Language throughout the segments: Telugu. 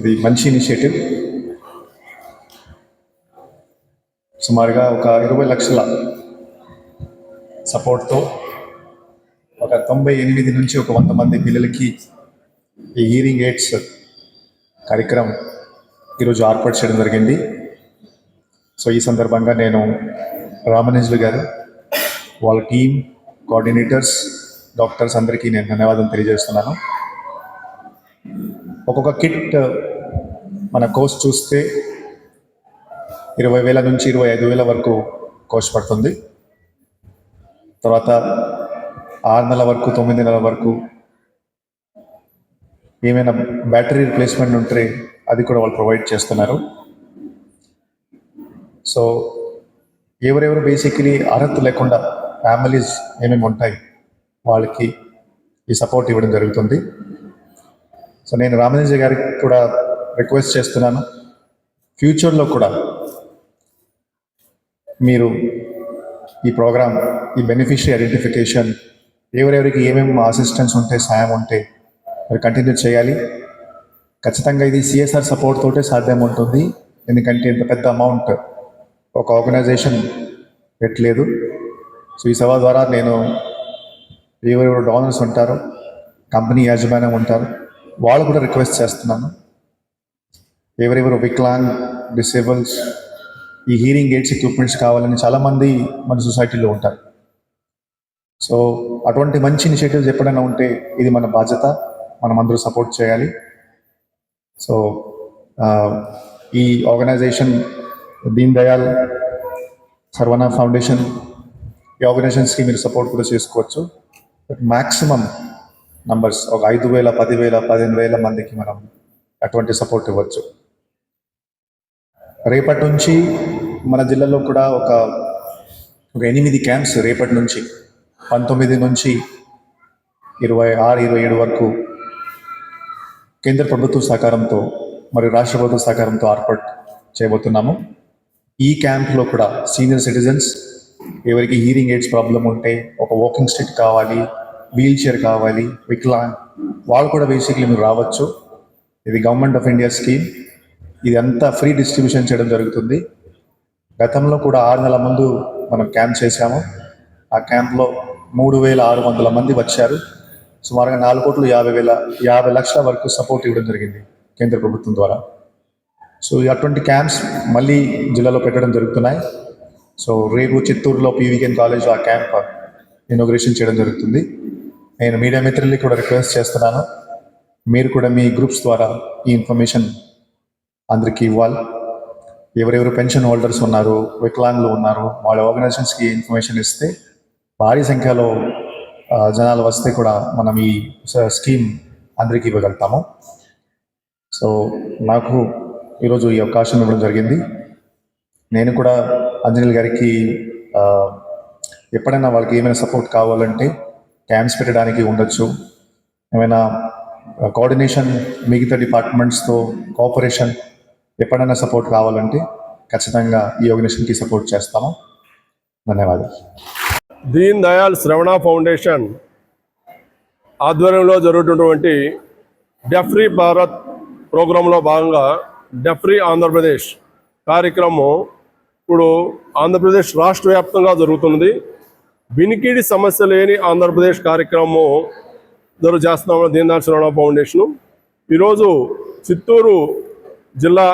ఇది మంచి ఇనిషియేటివ్. సుమారుగా ఒక ఇరవై లక్షల సపోర్ట్తో ఒక తొంభై ఎనిమిది నుంచి ఒక వంద మంది పిల్లలకి ఈ హీరింగ్ ఎయిడ్స్ కార్యక్రమం ఈరోజు ఏర్పాటు చేయడం జరిగింది. సో ఈ సందర్భంగా నేను రామనేజులు గారు వాళ్ళ టీం కోఆర్డినేటర్స్ డాక్టర్స్ అందరికీ నేను ధన్యవాదం తెలియజేస్తున్నాను. ఒక్కొక్క కిట్ మన కోర్స్ చూస్తే ఇరవై వేల నుంచి ఇరవై ఐదు వేల వరకు కోర్స్ పడుతుంది. తర్వాత ఆరు నెలల వరకు తొమ్మిది నెలల వరకు ఏమైనా బ్యాటరీ రిప్లేస్మెంట్ ఉంటే అది కూడా వాళ్ళు ప్రొవైడ్ చేస్తున్నారు. సో ఎవరెవరు బేసికలీ అర్హత లేకుండా ఫ్యామిలీస్ ఏమేమి ఉంటాయి వాళ్ళకి ఈ సపోర్ట్ ఇవ్వడం జరుగుతుంది. సో నేను రామనేజ గారికి కూడా రిక్వెస్ట్ చేస్తున్నాను. ఫ్యూచర్లో కూడా మీరు ఈ ప్రోగ్రామ్ ఈ బెనిఫిషరీ ఐడెంటిఫికేషన్ ఎవరెవరికి ఏమేమి అసిస్టెన్స్ ఉంటే సాయం ఉంటే మీరు కంటిన్యూ చేయాలి. ఖచ్చితంగా ఇది సిఎస్ఆర్ సపోర్ట్ తోటే సాధ్యం ఉంటుంది. ఎందుకంటే ఇంత పెద్ద అమౌంట్ ఒక ఆర్గనైజేషన్ పెట్టలేదు. సో ఈ సభ ద్వారా నేను ఎవరెవరు డోనర్స్ ఉంటారు కంపెనీ యాజమాన్యం ఉంటారు వాళ్ళు కూడా రిక్వెస్ట్ చేస్తున్నాను. ఎవరెవరు వికలాంగ్ డిసేబుల్స్ ఈ హీరింగ్ ఎయిడ్స్ ఎక్విప్మెంట్స్ కావాలని చాలామంది మన సొసైటీలో ఉంటారు. సో అటువంటి మంచి ఇనిషియేటివ్స్ ఎప్పుడైనా ఉంటే ఇది మన బాధ్యత మనం అందరూ సపోర్ట్ చేయాలి. సో ఈ ఆర్గనైజేషన్ దీన్ దయాల్ సర్వనా ఫౌండేషన్ ఈ ఆర్గనైజేషన్స్కి మీరు సపోర్ట్ కూడా చేసుకోవచ్చు. బట్ మ్యాక్సిమం నంబర్స్ ఒక ఐదు వేల పదివేల పదిహేను వేల మందికి మనం అటువంటి సపోర్ట్ ఇవ్వచ్చు. రేపటి నుంచి మన జిల్లాలో కూడా ఒక ఒక ఎనిమిది క్యాంప్స్ రేపటి నుంచి పంతొమ్మిది నుంచి ఇరవై ఆరు ఇరవై ఏడు వరకు కేంద్ర ప్రభుత్వ సహకారంతో మరియు రాష్ట్ర ప్రభుత్వ సహకారంతో ఏర్పాటు చేయబోతున్నాము. ఈ క్యాంప్లో కూడా సీనియర్ సిటిజన్స్ ఎవరికి హీరింగ్ ఎయిడ్స్ ప్రాబ్లం ఉంటే ఒక వాకింగ్ స్టిక్ కావాలి వీల్ చైర్ కావాలి వికలాంగ్ వాళ్ళు కూడా బేసిక్లీ మీరు రావచ్చు. ఇది గవర్నమెంట్ ఆఫ్ ఇండియా స్కీమ్ ఇది అంతా ఫ్రీ డిస్ట్రిబ్యూషన్ చేయడం జరుగుతుంది. గతంలో కూడా ఆరు నెలల ముందు మనం క్యాంప్ చేశాము. ఆ క్యాంప్లో మూడు వేల ఆరు వందల మంది వచ్చారు. సుమారుగా నాలుగు కోట్లు యాభై వేల యాభై లక్షల వరకు సపోర్ట్ ఇవ్వడం జరిగింది కేంద్ర ప్రభుత్వం ద్వారా. సో అటువంటి క్యాంప్స్ మళ్ళీ జిల్లాలో పెట్టడం జరుగుతున్నాయి. సో రేపు చిత్తూరులో పీవీకెన్ కాలేజ్ ఆ క్యాంప్ ఇనాగ్రేషన్ చేయడం జరుగుతుంది. నేను మీడియా మిత్రుల్ని కూడా రిక్వెస్ట్ చేస్తున్నాను. మీరు కూడా మీ గ్రూప్స్ ద్వారా ఈ ఇన్ఫర్మేషన్ అందరికీ ఇవ్వాలి. ఎవరెవరు పెన్షన్ హోల్డర్స్ ఉన్నారు వికలాంగులు ఉన్నారు వాళ్ళ ఆర్గనైజేషన్స్కి ఇన్ఫర్మేషన్ ఇస్తే భారీ సంఖ్యలో జనాలు వస్తే కూడా మనం ఈ స్కీమ్ అందరికీ ఇవ్వగలుగుతాము. సో నాకు ఈరోజు ఈ అవకాశం ఇవ్వడం జరిగింది. నేను కూడా అంజనీల్ గారికి ఎప్పుడైనా వాళ్ళకి ఏమైనా సపోర్ట్ కావాలంటే క్యాంప్స్ పెట్టడానికి ఉండొచ్చు. ఏమైనా కోఆర్డినేషన్ మిగతా డిపార్ట్మెంట్స్తో కోఆపరేషన్ ఎప్పుడైనా సపోర్ట్ కావాలంటే ఖచ్చితంగా ఈ ఆర్గనైజేషన్కి సపోర్ట్ చేస్తాము. ధన్యవాదాలు. దీన్ దయాల్ శ్రవణ ఫౌండేషన్ ఆధ్వర్యంలో జరుగుతున్నటువంటి డెఫ్రీ భారత్ ప్రోగ్రాంలో భాగంగా డెఫ్రీ ఆంధ్రప్రదేశ్ కార్యక్రమం ఇప్పుడు ఆంధ్రప్రదేశ్ రాష్ట్ర వ్యాప్తంగా జరుగుతున్నది. వినికిడి సమస్య లేని ఆంధ్రప్రదేశ్ కార్యక్రమం జరుగు చేస్తున్నాము దీన్ దయాల్ ఫౌండేషను. ఈరోజు చిత్తూరు జిల్లా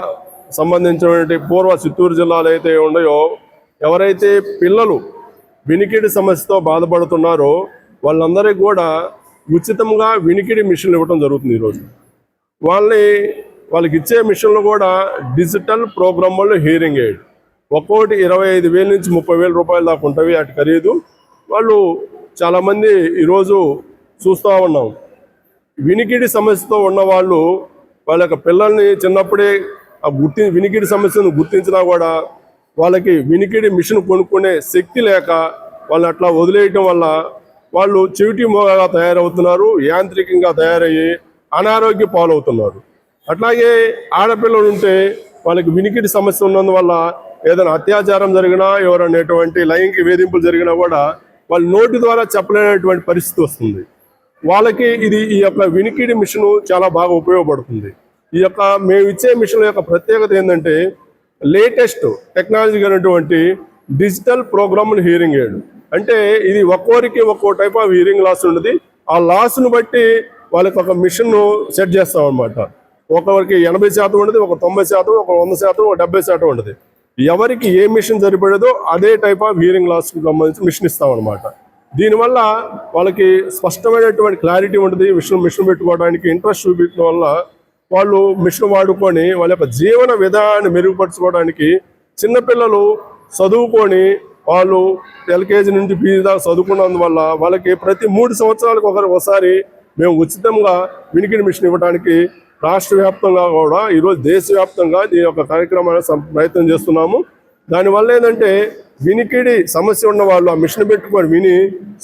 సంబంధించినటువంటి పూర్వ చిత్తూరు జిల్లాలో అయితే ఉన్నాయో ఎవరైతే పిల్లలు వినికిడి సమస్యతో బాధపడుతున్నారో వాళ్ళందరికీ కూడా ఉచితంగా వినికిడి మిషన్లు ఇవ్వడం జరుగుతుంది ఈరోజు. వాళ్ళని వాళ్ళకి ఇచ్చే మిషన్లు కూడా డిజిటల్ ప్రోగ్రామ్ హియరింగ్ ఎయిడ్. ఒక్కోటి ఇరవై ఐదు వేల నుంచి ముప్పై వేల రూపాయల దాకా ఉంటవి అటు ఖరీదు. వాళ్ళు చాలామంది ఈరోజు చూస్తూ ఉన్నాం. వినికిడి సమస్యతో ఉన్న వాళ్ళు వాళ్ళ యొక్క పిల్లల్ని చిన్నప్పుడే ఆ గుర్తి వినికిడి సమస్యను గుర్తించినా కూడా వాళ్ళకి వినికిడి మిషన్ కొనుక్కునే శక్తి లేక వాళ్ళని అట్లా వదిలేయటం వల్ల వాళ్ళు చెవిటి మోగగా తయారవుతున్నారు యాంత్రికంగా తయారయ్యి అనారోగ్య పాలవుతున్నారు. అట్లాగే ఆడపిల్లలు ఉంటే వాళ్ళకి వినికిడి సమస్య ఉన్నందువల్ల ఏదైనా అత్యాచారం జరిగినా ఎవరనేటువంటి లైంగిక వేధింపులు జరిగినా కూడా వాళ్ళు నోటి ద్వారా చెప్పలేనటువంటి పరిస్థితి వస్తుంది. వాళ్ళకి ఇది ఈ యొక్క వినికిడి మిషన్ చాలా బాగా ఉపయోగపడుతుంది. ఈ యొక్క మేము ఇచ్చే మిషన్ యొక్క ప్రత్యేకత ఏంటంటే లేటెస్ట్ టెక్నాలజీ అయినటువంటి డిజిటల్ ప్రోగ్రామ్లు హీరింగ్ ఎయిడ్. అంటే ఇది ఒక్కోరికి ఒక్కో టైప్ ఆఫ్ హీరింగ్ లాస్ ఉన్నది ఆ లాస్ను బట్టి వాళ్ళకి ఒక మిషన్ సెట్ చేస్తాం అనమాట ఒకరికి ఎనభై శాతం ఉండదు ఒక తొంభై శాతం ఒక వంద శాతం ఒక డెబ్బై శాతం ఉండదు. ఎవరికి ఏ మిషన్ సరిపడేదో అదే టైప్ ఆఫ్ హియరింగ్ లాస్కి సంబంధించి మిషన్ ఇస్తామన్నమాట దీనివల్ల వాళ్ళకి స్పష్టమైనటువంటి క్లారిటీ ఉంటుంది మిషన్ మిషన్ పెట్టుకోవడానికి ఇంట్రెస్ట్ చూపించడం వల్ల వాళ్ళు మిషన్ వాడుకొని వాళ్ళ యొక్క జీవన విధానాన్ని మెరుగుపరచుకోవడానికి చిన్నపిల్లలు చదువుకొని వాళ్ళు ఎల్కేజీ నుంచి పీజీ దాకా చదువుకున్నందువల్ల వాళ్ళకి ప్రతి మూడు సంవత్సరాలకు ఒకరు ఒకసారి మేము ఉచితంగా వినికిడి మిషన్ ఇవ్వడానికి రాష్ట్ర వ్యాప్తంగా కూడా ఈరోజు దేశవ్యాప్తంగా ఈ యొక్క కార్యక్రమాన్ని సం- ప్రయత్నం చేస్తున్నాము. దానివల్ల ఏంటంటే వినికిడి సమస్య ఉన్న వాళ్ళు ఆ మిషన్ పెట్టుకొని విని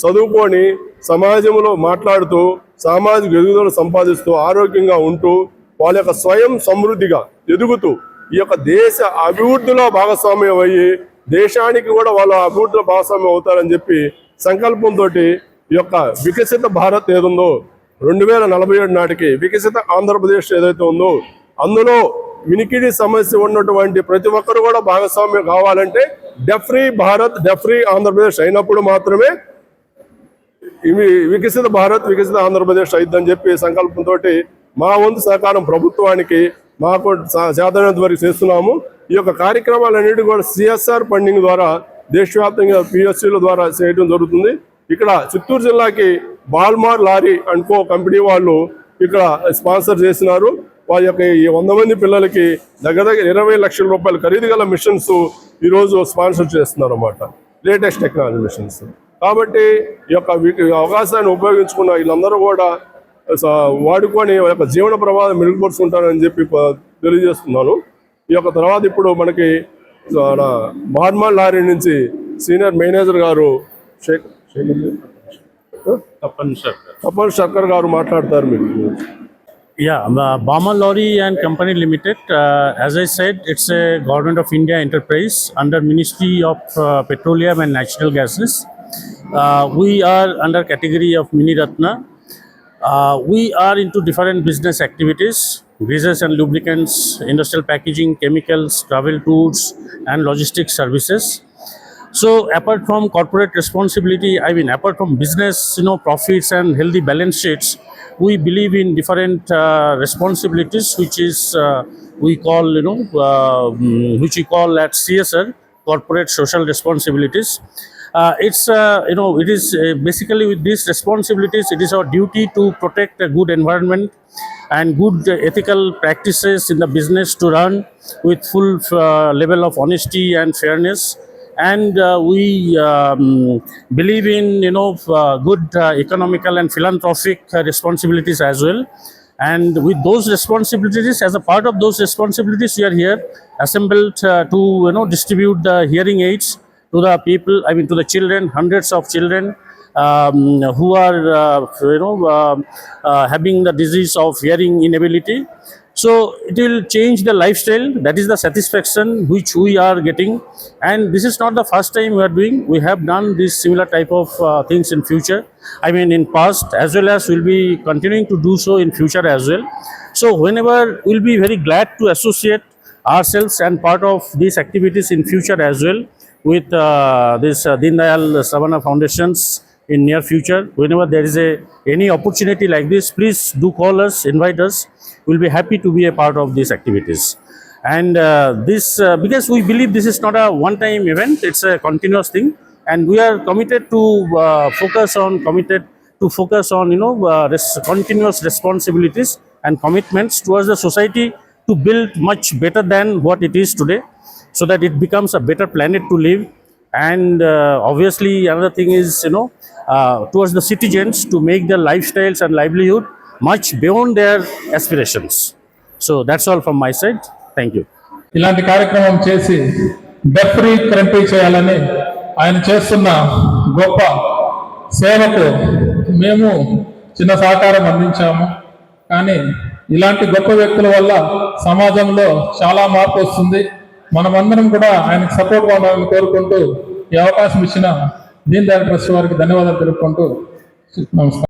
చదువుకొని సమాజంలో మాట్లాడుతూ సామాజిక ఎదుగుదల సంపాదిస్తూ ఆరోగ్యంగా ఉంటూ వాళ్ళ యొక్క స్వయం సమృద్ధిగా ఎదుగుతూ ఈ యొక్క దేశ అభివృద్ధిలో భాగస్వామ్యం అయ్యి దేశానికి కూడా వాళ్ళ అభివృద్ధిలో భాగస్వామ్యం అవుతారని చెప్పి సంకల్పంతో ఈ యొక్క వికసిత భారత్ ఏదుందో రెండు వేల నలభై ఏడు నాటికి వికసిత ఆంధ్రప్రదేశ్ ఏదైతే ఉందో అందులో వినికిడి సమస్య ఉన్నటువంటి ప్రతి ఒక్కరు కూడా భాగస్వామ్యం కావాలంటే డెఫ్రీ భారత్ డెఫ్రీ ఆంధ్రప్రదేశ్ అయినప్పుడు మాత్రమే ఇవి వికసిత భారత్ వికసిత ఆంధ్రప్రదేశ్ అయిద్దని చెప్పి సంకల్పంతో మా వంతు సహకారం ప్రభుత్వానికి మాకు చేతనంత వరకు చేస్తున్నాము. ఈ యొక్క కార్యక్రమాలన్నిటి కూడా సిఎస్ఆర్ ఫండింగ్ ద్వారా దేశవ్యాప్తంగా పిఎస్సీల ద్వారా చేయడం జరుగుతుంది. ఇక్కడ చిత్తూరు జిల్లాకి బాల్మార్ లారీ అనుకో కంపెనీ వాళ్ళు ఇక్కడ స్పాన్సర్ చేసినారు. వారి యొక్క ఈ వంద మంది పిల్లలకి దగ్గర దగ్గర ఇరవై లక్షల రూపాయలు ఖరీదు గల మిషన్స్ ఈరోజు స్పాన్సర్ చేస్తున్నారు అన్నమాట లేటెస్ట్ టెక్నాలజీ మిషన్స్. కాబట్టి ఈ యొక్క అవకాశాన్ని ఉపయోగించుకున్న వీళ్ళందరూ కూడా స- వాడుకొని యొక్క జీవన ప్రమాదం మెరుగుపరుచుకుంటారని చెప్పి తెలియజేస్తున్నాను. ఈ యొక్క తర్వాత ఇప్పుడు మనకి మహాత్మా లారీ నుంచి సీనియర్ మేనేజర్ గారు షేక్ తప్పని సార్ తపన్ శర్కర్ గారు మాట్లాడతారు మీకు Yeah, uh, Bama Lorry and Company Limited, uh, as I said, it's a Government of India enterprise under Ministry of uh, Petroleum and Natural Gases. Uh, we are under category of Mini Ratna. Uh, we are into different business activities, greases and lubricants, industrial packaging, chemicals, travel tours, and logistics services. So apart from corporate responsibility, I mean, apart from business, you know, profits and healthy balance sheets, we believe in different uh, responsibilities, which is uh, we call, you know, uh, mm, which we call at CSR, corporate social responsibilities. Uh, it's uh, you know it is uh, basically with these responsibilities it is our duty to protect a good environment and good ethical practices in the business to run with full uh, level of honesty and fairness and uh, we um, believe in you know uh, good uh, economical and philanthropic uh, responsibilities as well. And with those responsibilities as a part of those responsibilities we are here assembled uh, to you know distribute the hearing aids to the people i mean to the children hundreds of children um, who are uh, you know um uh, having the disease of hearing inability so it will change the lifestyle. That is the satisfaction which we are getting. And this is not the first time we are doing. We have done this similar type of uh, things in future. I mean in past as well as we'll be continuing to do so in future as well. So whenever we'll be very glad to associate ourselves and part of these activities in future as well with uh, this uh, Deen Dayal Savana Foundations in near future. Whenever there is a any opportunity like this, please do call us, invite us. We'll be happy to be a part of these activities. And uh, this uh, because we believe this is not a one-time event; it's a continuous thing, and we are committed to uh, focus on committed to focus on you know uh, res- continuous responsibilities and commitments towards the society to build much better than what it is today so that it becomes a better planet to live and obviously another thing is you know towards the citizens to make the lifestyles and livelihood much beyond their aspirations so that's all from my side thank you ఇలాంటి కార్యక్రమం చేసి డెఫరీ క్రెంపి చేయాలని ఆయన చేస్తున్న గొప్ప సేవకు మేము చిన్న సహకారం అందించాము. కానీ ఇలాంటి గొప్ప వ్యక్తుల వల్ల సమాజంలో చాలా మార్పు వస్తుంది. మనమందరం కూడా ఆయనకు సపోర్ట్ ఉండాలని కోరుకుంటూ ఈ అవకాశం ఇచ్చిన దీన్ దయాళ్ ట్రస్ట్ వారికి ధన్యవాదాలు తెలుపుకుంటూ నమస్కారం.